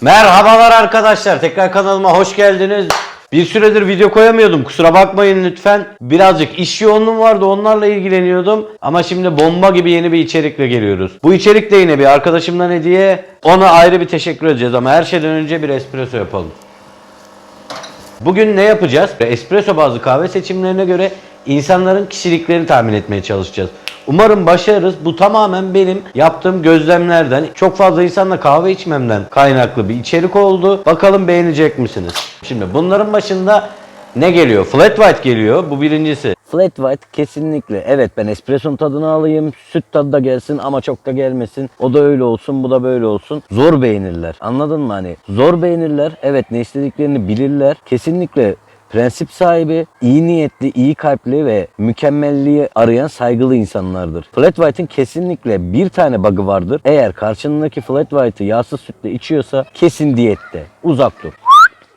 Merhabalar arkadaşlar. Tekrar kanalıma hoş geldiniz. Bir süredir video koyamıyordum. Kusura bakmayın lütfen. Birazcık iş yoğunluğum vardı. Onlarla ilgileniyordum. Ama şimdi bomba gibi yeni bir içerikle geliyoruz. Bu içerik de yine bir arkadaşımdan hediye. Ona ayrı bir teşekkür edeceğiz ama her şeyden önce bir espresso yapalım. Bugün ne yapacağız? Espresso bazlı kahve seçimlerine göre insanların kişiliklerini tahmin etmeye çalışacağız. Umarım başarırız. Bu tamamen benim yaptığım gözlemlerden, çok fazla insanla kahve içmemden kaynaklı bir içerik oldu. Bakalım beğenecek misiniz? Şimdi bunların başında ne geliyor? Flat white geliyor. Bu birincisi. Flat white kesinlikle. Evet ben espresso'nun tadını alayım. Süt tadı da gelsin ama çok da gelmesin. O da öyle olsun, bu da böyle olsun. Zor beğenirler. Anladın mı hani? Zor beğenirler. Evet ne istediklerini bilirler. Kesinlikle prensip sahibi, iyi niyetli, iyi kalpli ve mükemmelliği arayan saygılı insanlardır. Flat White'in kesinlikle bir tane bug'ı vardır. Eğer karşındaki Flat White'ı yağsız sütle içiyorsa kesin diyette. Uzak dur.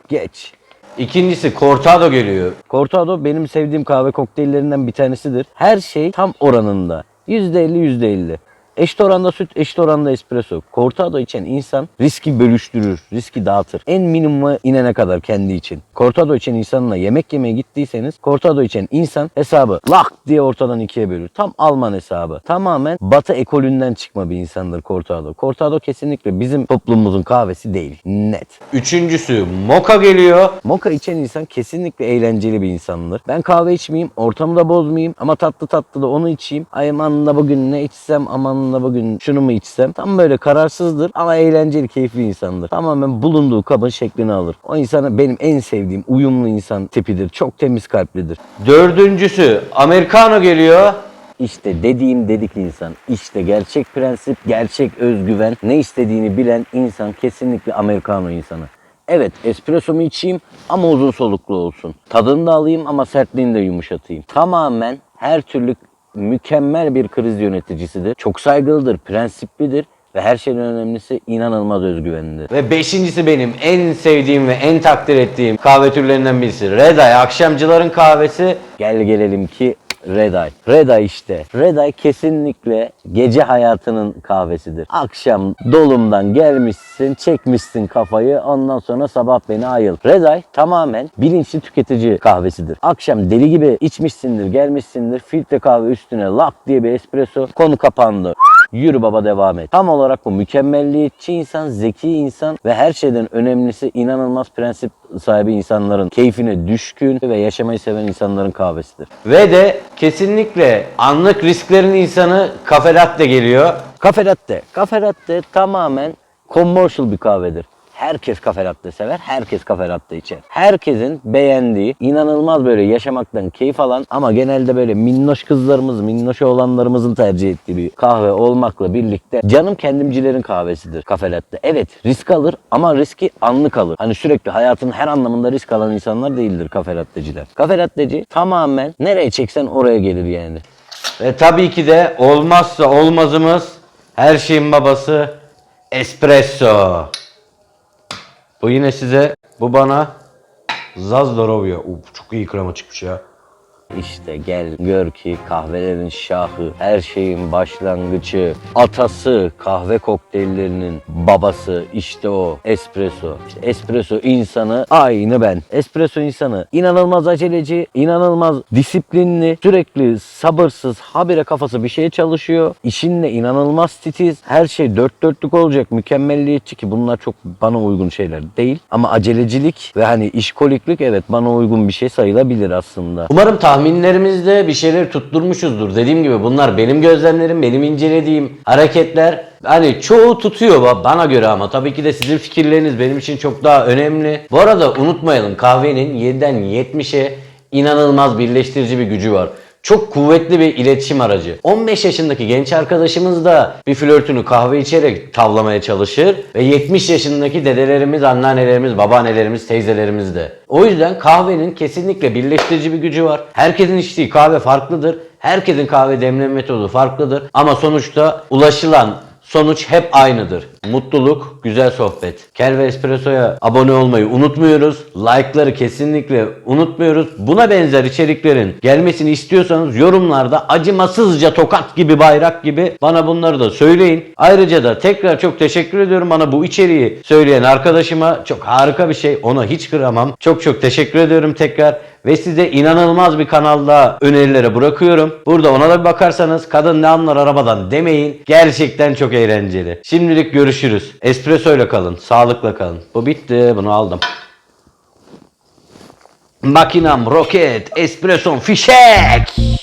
Geç. İkincisi Cortado geliyor. Cortado benim sevdiğim kahve kokteyllerinden bir tanesidir. Her şey tam oranında. %50 %50. Eşit oranda süt, eşit oranda espresso. Cortado içen insan riski bölüştürür, riski dağıtır. En minimuma inene kadar kendi için. Cortado içen insanla yemek yemeye gittiyseniz Cortado içen insan hesabı lak diye ortadan ikiye bölür. Tam Alman hesabı. Tamamen batı ekolünden çıkma bir insandır Cortado. Cortado kesinlikle bizim toplumumuzun kahvesi değil. Net. Üçüncüsü Mocha geliyor. Mocha içen insan kesinlikle eğlenceli bir insandır. Ben kahve içmeyeyim, ortamı da bozmayayım ama tatlı tatlı da onu içeyim. Ay aman da bugün ne içsem aman da bugün şunu mu içsem. Tam böyle kararsızdır ama eğlenceli, keyifli insandır. Tamamen bulunduğu kabın şeklini alır. O insana benim en sevdiğim uyumlu insan tipidir. Çok temiz kalplidir. Dördüncüsü Americano geliyor. İşte dediğim dedik insan. İşte gerçek prensip, gerçek özgüven, ne istediğini bilen insan kesinlikle Americano insanı. Evet espressomu içeyim ama uzun soluklu olsun. Tadını da alayım ama sertliğini de yumuşatayım. Tamamen her türlü mükemmel bir kriz yöneticisidir. Çok saygılıdır, prensiplidir ve her şeyden önemlisi inanılmaz özgüvenlidir. Ve beşincisi benim en sevdiğim ve en takdir ettiğim kahve türlerinden birisi. Red Eye, akşamcıların kahvesi. Gel gelelim ki Red Eye. Red Eye işte. Red Eye kesinlikle gece hayatının kahvesidir. Akşam dolumdan gelmişsin, çekmişsin kafayı. Ondan sonra sabah beni ayıl. Red Eye tamamen bilinçli tüketici kahvesidir. Akşam deli gibi içmişsindir, gelmişsindir. Filtre kahve üstüne lak diye bir espresso. Konu kapandı. Yürü baba devam et. Tam olarak bu mükemmelliyetçi insan, zeki insan ve her şeyden önemlisi inanılmaz prensip sahibi insanların keyfine düşkün ve yaşamayı seven insanların kahvesidir. Ve de kesinlikle anlık risklerin insanı kafe latte geliyor. Kafe latte. Kafe latte tamamen commercial bir kahvedir. Herkes kafe latte sever, herkes kafe latte içer. Herkesin beğendiği, inanılmaz böyle yaşamaktan keyif alan ama genelde böyle minnoş kızlarımız, minnoş oğlanlarımızın tercih ettiği bir kahve olmakla birlikte canım kendimcilerin kahvesidir kafe latte. Evet risk alır ama riski anlık alır. Hani sürekli hayatın her anlamında risk alan insanlar değildir kafe latteciler. Kafe latteci tamamen nereye çeksen oraya gelir yani. Ve tabii ki de olmazsa olmazımız her şeyin babası espresso. Bu yine size, bu bana Zazdorovya. Uf, çok iyi krema çıkmış ya. İşte gel gör ki kahvelerin şahı, her şeyin başlangıcı, atası, kahve kokteyllerinin babası işte o espresso. İşte espresso insanı aynı ben. Espresso insanı inanılmaz aceleci, inanılmaz disiplinli, sürekli sabırsız, habire kafası bir şeye çalışıyor. İşinle inanılmaz titiz. Her şey dört dörtlük olacak, mükemmelliyetçi ki bunlar çok bana uygun şeyler değil. Ama acelecilik ve hani işkoliklik evet bana uygun bir şey sayılabilir aslında. Umarım tahminlerimizde bir şeyler tutturmuşuzdur. Dediğim gibi bunlar benim gözlemlerim, benim incelediğim hareketler. Hani çoğu tutuyor ba- bana göre ama tabii ki de sizin fikirleriniz benim için çok daha önemli. Bu arada unutmayalım kahvenin 7'den 70'e inanılmaz birleştirici bir gücü var. Çok kuvvetli bir iletişim aracı. 15 yaşındaki genç arkadaşımız da bir flörtünü kahve içerek tavlamaya çalışır ve 70 yaşındaki dedelerimiz, anneannelerimiz, babaannelerimiz, teyzelerimiz de. O yüzden kahvenin kesinlikle birleştirici bir gücü var. Herkesin içtiği kahve farklıdır. Herkesin kahve demleme metodu farklıdır. Ama sonuçta ulaşılan sonuç hep aynıdır. mutluluk, güzel sohbet. Kel ve Espresso'ya abone olmayı unutmuyoruz. Like'ları kesinlikle unutmuyoruz. Buna benzer içeriklerin gelmesini istiyorsanız yorumlarda acımasızca tokat gibi bayrak gibi bana bunları da söyleyin. Ayrıca da tekrar çok teşekkür ediyorum bana bu içeriği söyleyen arkadaşıma. Çok harika bir şey. Ona hiç kıramam. Çok çok teşekkür ediyorum tekrar. Ve size inanılmaz bir kanalda önerilere bırakıyorum. Burada ona da bir bakarsanız kadın ne anlar arabadan demeyin. Gerçekten çok eğlenceli. Şimdilik görüşürüz. Espresso ile kalın. Sağlıkla kalın. Bu bitti. Bunu aldım. Makinam, roket, espresso, fişek.